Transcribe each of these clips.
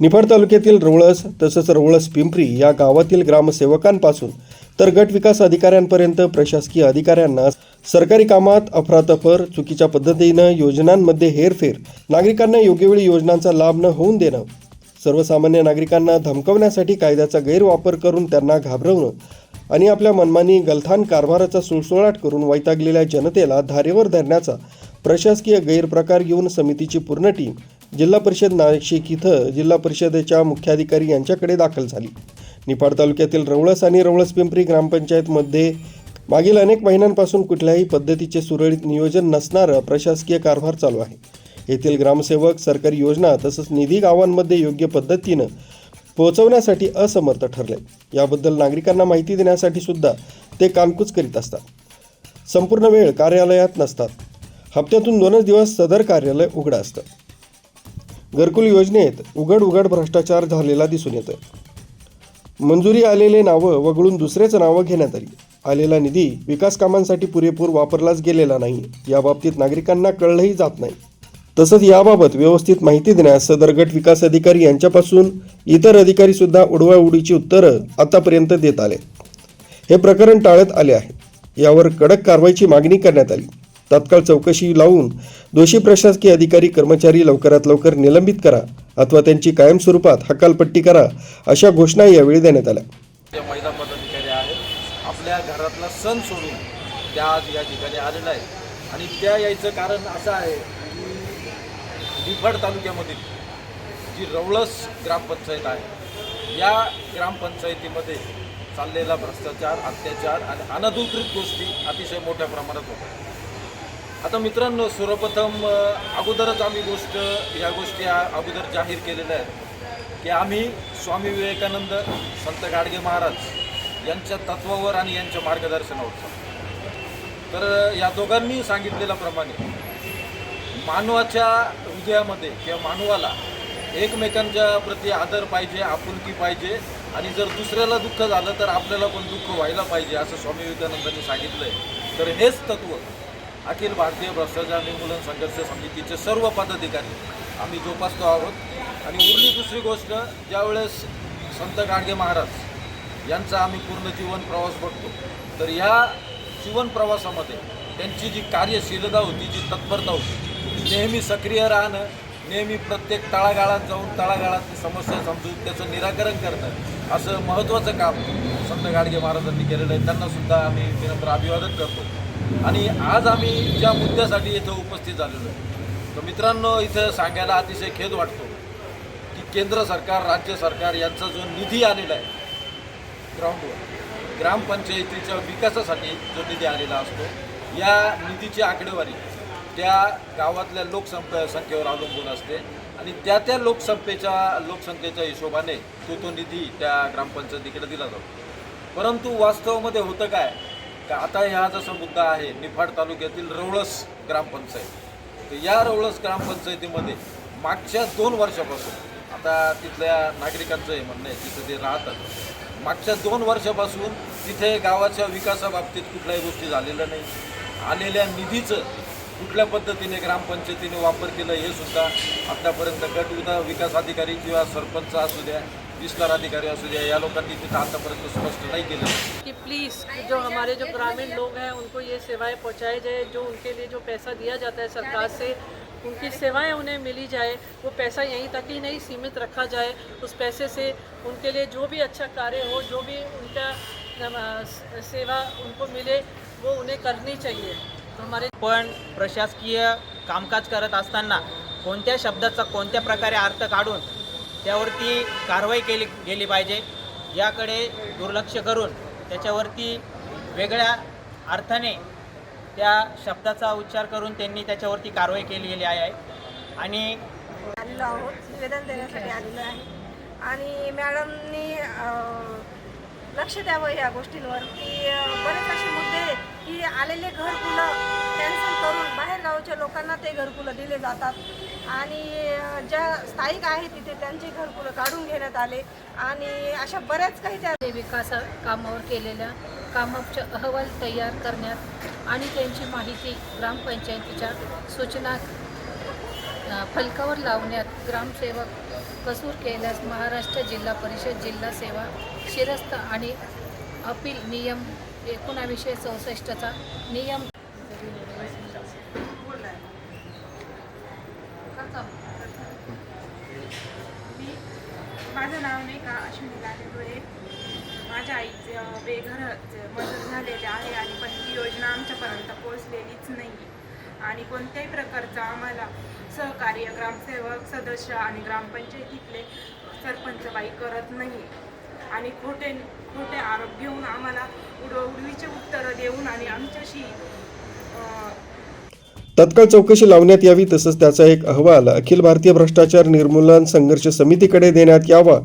निफाड तालुक्यातील रवळस तसंच रवळस पिंपरी या गावातील ग्रामसेवकांपासून तर गट विकास अधिकाऱ्यांपर्यंत प्रशासकीय अधिकाऱ्यांना सरकारी कामात अफरातफर चुकीच्या पद्धतीनं योजनांमध्ये हेरफेर नागरिकांना योग्यवेळी योजनांचा लाभ न होऊन देणं सर्वसामान्य नागरिकांना धमकवण्यासाठी कायद्याचा गैरवापर करून त्यांना घाबरवणं आणि आपल्या मनमानी गलथान कारभाराचा सुळसुळाट करून वैतागलेल्या जनतेला धारेवर धरण्याचा प्रशासकीय गैरप्रकार घेऊन समितीची पूर्ण टीम जिल्हा परिषद नाशिक इथं जिल्हा परिषदेच्या मुख्याधिकारी यांच्याकडे दाखल झाली. निफाड तालुक्यातील रवळस आणि रवळस पिंपरी ग्रामपंचायतमध्ये मागील अनेक महिन्यांपासून कुठल्याही पद्धतीचे सुरळीत नियोजन नसणारं प्रशासकीय कारभार चालू आहे. येथील ग्रामसेवक सरकारी योजना तसंच निधी गावांमध्ये योग्य पद्धतीनं पोहोचवण्यासाठी असमर्थ ठरले. याबद्दल नागरिकांना माहिती देण्यासाठी सुद्धा ते कानकूच करीत असतात. संपूर्ण वेळ कार्यालयात नसतात. हप्त्यातून दोनच दिवस सदर कार्यालय उघडं असतं. घरकुल योजनेत उघड उघड भ्रष्टाचार झालेला दिसून येतोय. मंजुरी आलेले नावं वगळून दुसरेच नावं घेण्यात आली आलेला निधी विकास कामांसाठी पुरेपूर वापरलाच गेलेला नाही. याबाबतीत नागरिकांना कळलंही जात नाही. तसंच याबाबत व्यवस्थित माहिती देण्यास सदर गट विकास अधिकारी यांच्यापासून इतर अधिकारी सुद्धा उडवाउडीची उत्तरं आतापर्यंत देत आले हे प्रकरण टाळत आले आहे. यावर कडक कारवाईची मागणी करण्यात आली. तात्काळ चौकशी लावून दोषी प्रशासकीय अधिकारी कर्मचारी लवकरात लवकर निलंबित करा अथवा त्यांची कायम स्वरूपात हकालपट्टी करा अशा घोषणा यावेळी देण्यात आल्या. महिला पदाधिकारी आहेत आपल्या घरातला सण सोडून त्या आज या ठिकाणी आलेला आहे. आणि त्या यायचं कारण असं आहे की निफाड तालुक्यामधील जी रवळस ग्रामपंचायत आहे या ग्रामपंचायतीमध्ये चाललेला भ्रष्टाचार अत्याचार आणि अनधिकृत गोष्टी अतिशय मोठ्या प्रमाणात होतात. आता मित्रांनो सर्वप्रथम अगोदरच आम्ही गोष्ट या गोष्टी अगोदर जाहीर केलेल्या आहेत की आम्ही स्वामी विवेकानंद संत गाडगे महाराज यांच्या तत्वावर आणि यांच्या मार्गदर्शनावर तर या दोघांनी सांगितलेल्याप्रमाणे मानवाच्या हृदयामध्ये किंवा मानवाला एकमेकांच्या प्रती आदर पाहिजे आपुलकी पाहिजे आणि जर दुसऱ्याला दुःख झालं तर आपल्याला पण दुःख व्हायला पाहिजे असं स्वामी विवेकानंदांनी आहे तर हेच तत्व अखिल भारतीय भ्रष्टाचार निर्मूलन संघर्ष समितीचे सर्व पदाधिकारी आम्ही जोपासतो आहोत. आणि उरली दुसरी गोष्ट ज्यावेळेस संत गाडगे महाराज यांचा आम्ही पूर्ण जीवन प्रवास बघतो तर या जीवन प्रवासामध्ये त्यांची जी कार्यशीलता होती जी तत्परता होती नेहमी सक्रिय राहणं नेहमी प्रत्येक तळागाळात जाऊन तळागाळातली समस्या समजून त्याचं निराकरण करणं असं महत्त्वाचं काम संत गाडगे महाराजांनी केलेलं आहे. त्यांनासुद्धा आम्ही विनम्र अभिवादन करतो. आणि आज आम्ही ज्या मुद्द्यासाठी इथं उपस्थित झालेलो आहे तर मित्रांनो इथं सांगायला अतिशय खेद वाटतो की केंद्र सरकार राज्य सरकार यांचा जो निधी आलेला आहे ग्राउंडवर ग्रामपंचायतीच्या विकासासाठी जो निधी आलेला असतो या निधीची आकडेवारी त्या गावातल्या लोकसंख संख्येवर अवलंबून असते. आणि त्या त्या लोकसंख्येच्या लोकसंख्येच्या हिशोबाने तो तो निधी त्या ग्रामपंचायतीकडे दिला जातो. परंतु वास्तवामध्ये होतं काय? का आता ह्या जसा मुद्दा आहे निफाड तालुक्यातील रवळस ग्रामपंचायत. तर या रवळस ग्रामपंचायतीमध्ये मागच्या दोन वर्षापासून आता तिथल्या नागरिकांचं हे म्हणणं आहे तिथं ते राहतात मागच्या दोन वर्षापासून तिथे गावाच्या विकासाबाबतीत कुठल्याही गोष्टी झालेल्या नाही. आलेल्या निधीचं कुठल्या पद्धतीने ग्रामपंचायतीने वापर केला हे सुद्धा आतापर्यंत गट विका विकास अधिकारी किंवा सरपंच असू द्या विस्तार अधिकारी असू द्या, या लोकांनी आतापर्यंत स्पष्ट नाही केलं. कि प्लीज़ जो हमारे जो ग्रामीण लोग हैं, उनको ये सेवाएँ पहुंचाई जाए, जो उनके लिए जो पैसा दिया जाता है सरकार से, उनकी सेवाएँ उन्हें मिली जाए, वो पैसा यहीं तक ही नहीं सीमित रखा जाए, उस पैसे से उनके लिए जो भी अच्छा कार्य हो, जो भी उनका सेवा उनको मिले, वो उन्हें करनी चाहिए। पण प्रशासकीय कामकाज करत असताना कोणत्या शब्दाचा कोणत्या प्रकारे अर्थ काढून त्यावरती कारवाई केली गेली पाहिजे याकडे दुर्लक्ष करून त्याच्यावरती वेगळ्या अर्थाने त्या शब्दाचा उच्चार करून त्यांनी त्याच्यावरती कारवाई केली गेली आहे. आणि आलेलो आहोत. निवेदन देण्यासाठी आलेलो आहे. आणि मॅडमनी लक्ष द्यावं या गोष्टींवर. की बरेच असे मुद्दे आहेत की आलेले घरकुलं कॅन्सल करून बाहेरगावच्या लोकांना ते घरकुलं दिले जातात. आणि ज्या स्थायिक आहेत तिथे त्यांचे घरकुलं काढून घेण्यात आले. आणि अशा बऱ्याच काही त्या विकास कामावर केलेल्या कामाचे अहवाल तयार करण्यात आणि त्यांची माहिती ग्रामपंचायतीच्या सूचना फलकावर लावण्यात ग्रामसेवक कसूर केल्यास महाराष्ट्र जिल्हा परिषद जिल्हा सेवा शिरस्त आणि अपील नियम एकोणावीसशे चौसष्टचा नियम मी माझं नाव नाही का अश्विनी लाडेडोळे माझ्या आईचं बेघर मदत झालेले आहे आणि पण योजना आमच्यापर्यंत पोहोचलेलीच नाही आणि कोणत्याही प्रकारचा आम्हाला सहकार्य ग्रामसेवक सदस्य आणि ग्रामपंचायतीतले सरपंचबाई करत नाही. आणि खोटे खोटे आरोप घेऊन आम्हाला उड उत्तरं देऊन आणि आमच्याशी तत्काळ चौकशी लावण्यात यावी तसंच त्याचा एक अहवाल अखिल भारतीय भ्रष्टाचार निर्मूलन संघर्ष समितीकडे देण्यात यावा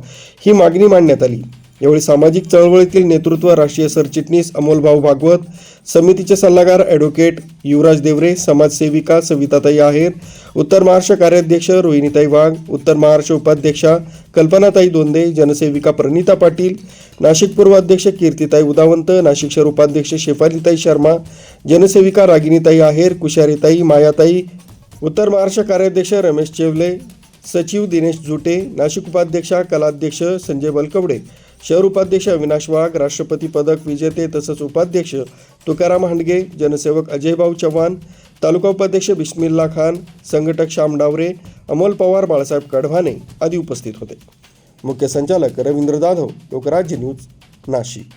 ही मागणी मांडण्यात आली. यावेळी सामाजिक चळवळीतील नेतृत्व राष्ट्रीय सरचिटणीस अमोलभाऊ भागवत समितीचे सल्लागार ॲडव्होकेट युवराज देवरे समाजसेविका सविताताई आहेर उत्तर महाराष्ट्र कार्याध्यक्ष रोहिणीताई वाघ उत्तर महाराष्ट्र उपाध्यक्षा कल्पनाताई दोंदे जनसेविका प्रणिता पाटील नाशिक पूर्व अध्यक्ष कीर्तिताई उदावंत नाशिक शहर उपाध्यक्ष शेफालीताई शर्मा जनसेविका रागिनीताई आहेर कुशारीताई मायाताई उत्तर महाराष्ट्र कार्याध्यक्ष रमेश चेवले सचिव दिनेश जुटे नाशिक उपाध्यक्षा कलाध्यक्ष संजय बलकवडे शहर उपाध्यक्ष अविनाश वाघ राष्ट्रपती पदक विजेते तसंच उपाध्यक्ष तुकाराम हांडगे जनसेवक अजयभाऊ चव्हाण तालुका उपाध्यक्ष बिस्मिल्ला खान संघटक श्याम डावरे अमोल पवार बाळासाहेब कढवाने आदी उपस्थित होते. मुख्य संचालक रवींद्र जाधव लोकराज्य न्यूज नाशिक.